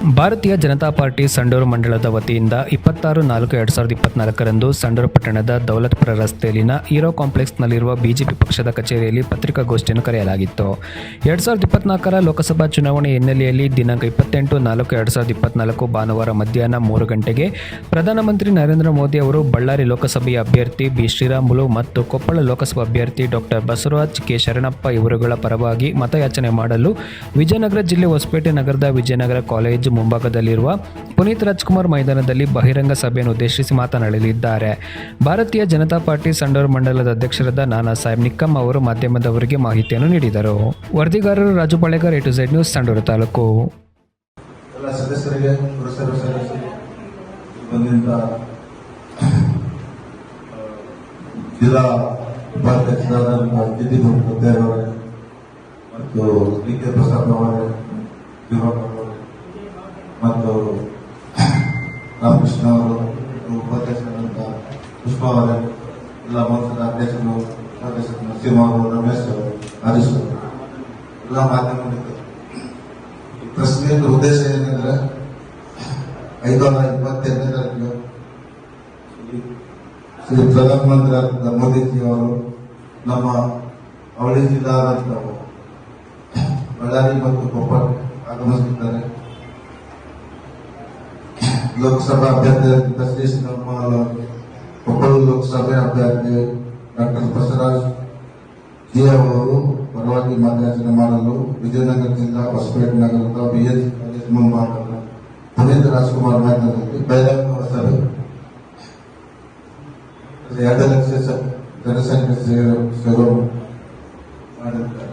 ಭಾರತೀಯ ಜನತಾ ಪಾರ್ಟಿ ಸಂಡೂರು ಮಂಡಳದ ವತಿಯಿಂದ ಇಪ್ಪತ್ತಾರು ನಾಲ್ಕು ಎರಡು ಸಾವಿರದ ಇಪ್ಪತ್ನಾಲ್ಕರಂದು ಸಂಡೂರು ಪಟ್ಟಣದ ದೌಲತ್ಪುರ ರಸ್ತೆಯಲ್ಲಿನ ಹೀರೋ ಕಾಂಪ್ಲೆಕ್ಸ್ನಲ್ಲಿರುವ ಬಿಜೆಪಿ ಪಕ್ಷದ ಕಚೇರಿಯಲ್ಲಿ ಪತ್ರಿಕಾಗೋಷ್ಠಿಯನ್ನು ಕರೆಯಲಾಗಿತ್ತು. ಎರಡು ಸಾವಿರದ ಇಪ್ಪತ್ನಾಲ್ಕರ ಲೋಕಸಭಾ ಚುನಾವಣೆ ಹಿನ್ನೆಲೆಯಲ್ಲಿ ದಿನಾಂಕ ಇಪ್ಪತ್ತೆಂಟು ನಾಲ್ಕು ಎರಡು ಸಾವಿರದ ಇಪ್ಪತ್ನಾಲ್ಕು ಭಾನುವಾರ ಮಧ್ಯಾಹ್ನ ಮೂರು ಗಂಟೆಗೆ ಪ್ರಧಾನಮಂತ್ರಿ ನರೇಂದ್ರ ಮೋದಿ ಅವರು ಬಳ್ಳಾರಿ ಲೋಕಸಭೆಯ ಅಭ್ಯರ್ಥಿ ಬಿ ಶ್ರೀರಾಮುಲು ಮತ್ತು ಕೊಪ್ಪಳ ಲೋಕಸಭಾ ಅಭ್ಯರ್ಥಿ ಡಾಕ್ಟರ್ ಬಸವರಾಜ್ ಕೆ ಶರಣಪ್ಪ ಇವರುಗಳ ಪರವಾಗಿ ಮತಯಾಚನೆ ಮಾಡಲು ವಿಜಯನಗರ ಜಿಲ್ಲೆ ಹೊಸಪೇಟೆ ನಗರದ ವಿಜಯನಗರ ಕಾಲೇಜು ಮುಂಭಾಗದಲ್ಲಿರುವ ಪುನೀತ್ ರಾಜ್ಕುಮಾರ್ ಮೈದಾನದಲ್ಲಿ ಬಹಿರಂಗ ಸಭೆಯನ್ನು ಉದ್ದೇಶಿಸಿ ಮಾತನಾಡಲಿದ್ದಾರೆ. ಭಾರತೀಯ ಜನತಾ ಪಾರ್ಟಿ ಸಂಡೂರು ಮಂಡಲದ ಅಧ್ಯಕ್ಷರಾದ ನಾನಾ ಸಾಹೇಬ್ ನಿಕ್ಕಮ್ ಅವರು ಮಾಧ್ಯಮದವರಿಗೆ ಮಾಹಿತಿಯನ್ನು ನೀಡಿದರು. ವರದಿಗಾರರು Raju Balegar A to Z news, Sandur taluk. ಮತ್ತು ಪ್ರಸಾದ್ ಅವರೇ ಮತ್ತು ರಾಮಕೃಷ್ಣ ಅವರು ಉಪಾಧ್ಯಕ್ಷರಾದಂಥ ಪುಷ್ಪ ಅವರೇ, ಎಲ್ಲ ಮೊತ್ತದ ಅಧ್ಯಕ್ಷರು ಸದಸ್ಯರು ನರಸಿಂಹ ಅವರು ರಮೇಶ್ ಅವರು ಹರೀಶ್ ಅವರು ಎಲ್ಲ ಮಾಧ್ಯಮ ಮಿತ್ರರು. ಈ ಪ್ರೆಸ್ ಮೀಟ್ ಉದ್ದೇಶ ಏನಂದ್ರೆ ಐದರ ಇಪ್ಪತ್ತೆಂಟನೇ ತಾರೀಕು ಶ್ರೀ- ಪ್ರಧಾನಮಂತ್ರಿ ಮೋದಿಜಿ ಅವರು ನಮ್ಮ ಅವಳಿ ಜಿಲ್ಲಾ ಬಳ್ಳಾರಿ ಮತ್ತು ಕೊಪ್ಪಳ ಆಗಮಿಸುತ್ತಿದ್ದಾರೆ ಲೋಕಸಭಾ ಅಭ್ಯರ್ಥಿ ಶ್ರೀ ನಮ್ಮ ಕೊಪ್ಪಳ ಲೋಕಸಭೆ ಅಭ್ಯರ್ಥಿ ಡಾಕ್ಟರ್ ಬಸವರಾಜ್ ಜಿ ಅವರು ಪರವಾಗಿ ಮತಯಾಚನೆ ಮಾಡಲು ವಿಜಯನಗರ ಜಿಲ್ಲಾ ಹೊಸಪೇಟೆ ನಗರದ ಬಿಎಸ್ ಕಾಲೇಜ್ ಮುಂಭಾಗದ ಪುನೀತ್ ರಾಜ್ಕುಮಾರ್ ಮೈದಾನದಲ್ಲಿ ಬಹಿರಂಗ ಸಭೆ ಎರಡು ಲಕ್ಷ ಸ- ಜನಸಂಖ್ಯೆ ಸೇರು- ಸೇರೋ ಮಾಡಿದ್ದಾರೆ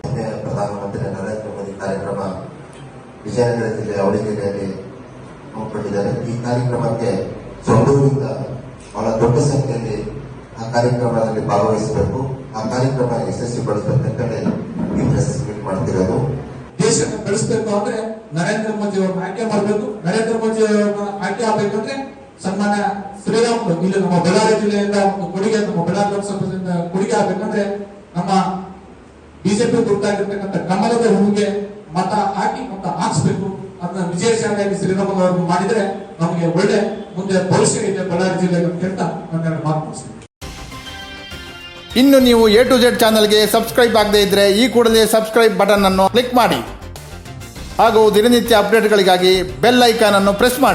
ಮಾನ್ಯ ಪ್ರಧಾನಮಂತ್ರಿ ನರೇಂದ್ರ ಮೋದಿ ಕಾರ್ಯಕ್ರಮ ವಿಜಯನಗರ ಜಿಲ್ಲೆ ಅವಳಿ ಜಿಲ್ಲೆಯಲ್ಲಿ ಹಮ್ಮಿಕೊಂಡಿದ್ದಾರೆ ಈ ಕಾರ್ಯಕ್ರಮಕ್ಕೆ ಸಂಡೂರಿಂದ ಬಹಳ ದೊಡ್ಡ ಸಂಖ್ಯೆಯಲ್ಲಿ ಆ ಕಾರ್ಯಕ್ರಮದಲ್ಲಿ ಭಾಗವಹಿಸಬೇಕು. ಆ ಕಾರ್ಯಕ್ರಮ ಯಶಸ್ವಿಗೊಳಿಸಬೇಕಂತೇಳಿ ಪ್ರೆಸ್ ಮೀಟ್ ಮಾಡ್ತಿರೋದು. ದೇಶನ ಬೆಳೆಸಬೇಕು ಅಂದ್ರೆ ನರೇಂದ್ರ ಮೋದಿ ಅವ್ರನ್ನ ಆಯ್ಕೆ ಮಾಡಬೇಕು. ನರೇಂದ್ರ ಮೋದಿ ಅವ್ರನ್ನ ಆಯ್ಕೆ ಆಗ್ಬೇಕಂದ್ರೆ ಸನ್ಮಾನ್ಯ ಶ್ರೀರಾಮ್ ಇಲ್ಲಿ ನಮ್ಮ ಬಳ್ಳಾರಿ ಜಿಲ್ಲೆಯಿಂದ ಒಂದು ಕೊಡುಗೆ, ನಮ್ಮ ಬಳ್ಳಾರಿ ಲೋಕಸಭೆಯಿಂದ ಕೊಡುಗೆ ಆಗ್ಬೇಕಂದ್ರೆ ನಮ್ಮ ಬಿಜೆಪಿ ಗುರುತಾಗಿರ್ತಕ್ಕಂಥ ಕಮಲದ ಹೂವಿಗೆ ಮತ ಹಾಕಿ ಮತ ಹಾಕ್ಸ್ಬೇಕು. ಅದನ್ನ ವಿಜಯಶಾಲಿಯಾಗಿ ಶ್ರೀರಾಮುಲು ಅವರು ಮಾಡಿದ್ರೆ ನಮಗೆ ಒಳ್ಳೆ ಮುಂದೆ ಭವಿಷ್ಯ ಇದೆ ಬಳ್ಳಾರಿ ಜಿಲ್ಲೆಗೆ ಅಂತ ನನ್ನ ಮಾತು ಇನ್ನು ನೀವು ಎ ಟು ಜೆಡ್ ಚಾನಲ್ಗೆ ಸಬ್ಸ್ಕ್ರೈಬ್ ಆಗದೇ ಇದ್ದರೆ ಈ ಕೂಡಲೇ ಸಬ್ಸ್ಕ್ರೈಬ್ ಬಟನ್ ಅನ್ನು ಕ್ಲಿಕ್ ಮಾಡಿ. ಹಾಗೂ ದಿನನಿತ್ಯ ಅಪ್ಡೇಟ್ಗಳಿಗಾಗಿ ಬೆಲ್ ಐಕಾನ್ ಅನ್ನು ಪ್ರೆಸ್ ಮಾಡಿ.